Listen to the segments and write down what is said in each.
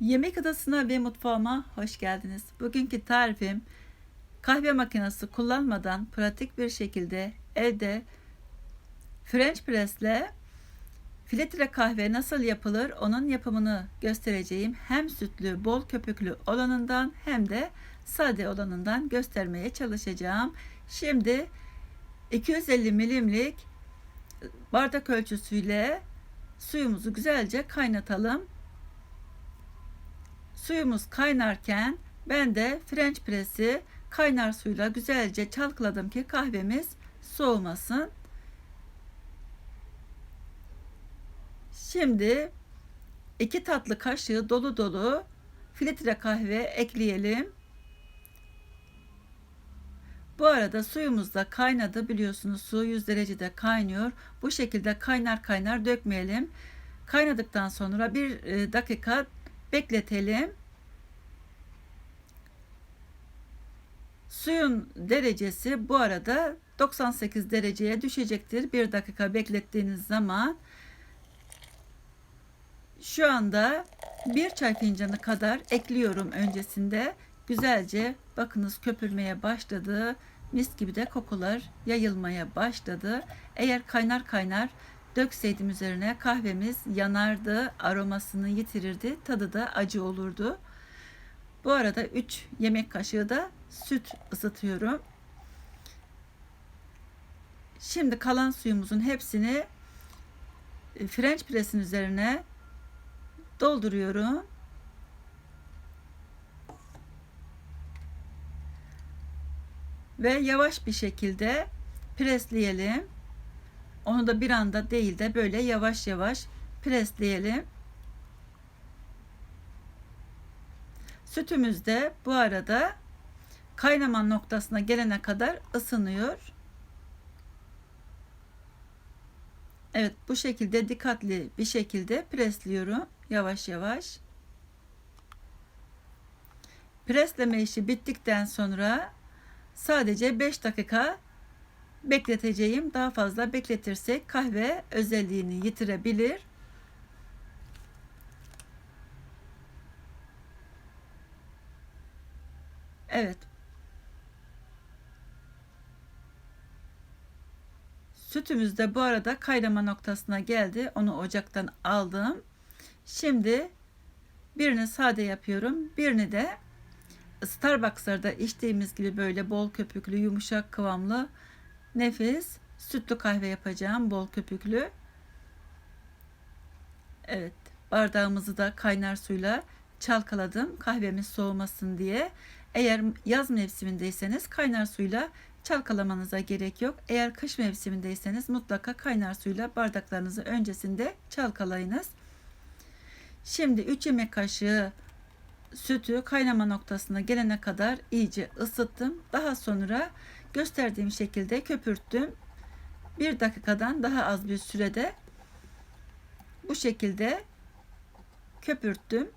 Yemek adasına ve mutfağıma hoş geldiniz. Bugünkü tarifim kahve makinesi kullanmadan pratik bir şekilde evde French press'le filtre kahve nasıl yapılır onun yapımını göstereceğim. Hem sütlü, bol köpüklü olanından hem de sade olanından göstermeye çalışacağım. Şimdi 250 milimlik bardak ölçüsüyle suyumuzu güzelce kaynatalım. Suyumuz kaynarken ben de French press'i kaynar suyla güzelce çalkaladım ki kahvemiz soğumasın. Şimdi iki tatlı kaşığı dolu dolu filtre kahve ekleyelim. Bu arada suyumuz da kaynadı biliyorsunuz su 100 derecede kaynıyor. Bu şekilde kaynar kaynar dökmeyelim. Kaynadıktan sonra bir e, dakika bekletelim. Suyun derecesi bu arada 98 dereceye düşecektir. Bir dakika beklettiğiniz zaman şu anda bir çay fincanı kadar ekliyorum öncesinde. Güzelce bakınız köpürmeye başladı. Mis gibi de kokular yayılmaya başladı. Eğer kaynar kaynar dökseydim üzerine kahvemiz yanardı, aromasını yitirirdi, tadı da acı olurdu. Bu arada 3 yemek kaşığı da süt ısıtıyorum. Şimdi kalan suyumuzun hepsini e, French press'in üzerine dolduruyorum. Ve yavaş bir şekilde presleyelim. Onu da bir anda değil de böyle yavaş yavaş presleyelim. Sütümüz de bu arada kaynama noktasına gelene kadar ısınıyor. Evet bu şekilde dikkatli bir şekilde presliyorum yavaş yavaş. Presleme işi bittikten sonra sadece 5 dakika bekleteceğim. Daha fazla bekletirsek kahve özelliğini yitirebilir. Evet. Sütümüz de bu arada kaynama noktasına geldi. Onu ocaktan aldım. Şimdi birini sade yapıyorum. Birini de Starbucks'larda içtiğimiz gibi böyle bol köpüklü, yumuşak kıvamlı, nefis sütlü kahve yapacağım. Bol köpüklü. Evet. Bardağımızı da kaynar suyla çalkaladım. Kahvemiz soğumasın diye. Eğer yaz mevsimindeyseniz kaynar suyla çalkalamanıza gerek yok. Eğer kış mevsimindeyseniz mutlaka kaynar suyla bardaklarınızı öncesinde çalkalayınız. Şimdi 3 yemek kaşığı sütü kaynama noktasına gelene kadar iyice ısıttım. Daha sonra gösterdiğim şekilde köpürttüm. Bir dakikadan daha az bir sürede bu şekilde köpürttüm.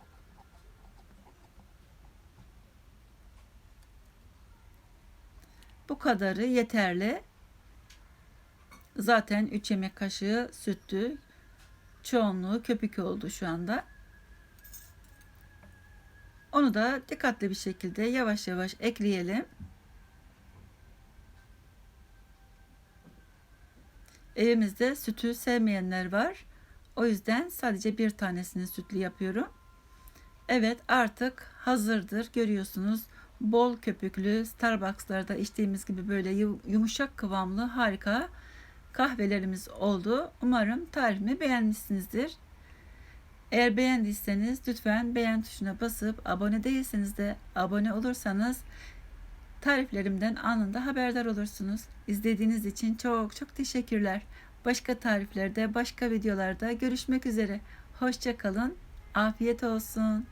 Bu kadarı yeterli. Zaten 3 yemek kaşığı süttü. Çoğunluğu köpük oldu şu anda. Onu da dikkatli bir şekilde yavaş yavaş ekleyelim. Evimizde sütü sevmeyenler var. O yüzden sadece bir tanesini sütlü yapıyorum. Evet artık hazırdır. Görüyorsunuz bol köpüklü Starbucks'larda içtiğimiz gibi böyle yumuşak kıvamlı harika kahvelerimiz oldu. Umarım tarifimi beğenmişsinizdir. Eğer beğendiyseniz lütfen beğen tuşuna basıp abone değilseniz de abone olursanız tariflerimden anında haberdar olursunuz. İzlediğiniz için çok çok teşekkürler. Başka tariflerde, başka videolarda görüşmek üzere. Hoşçakalın. Afiyet olsun.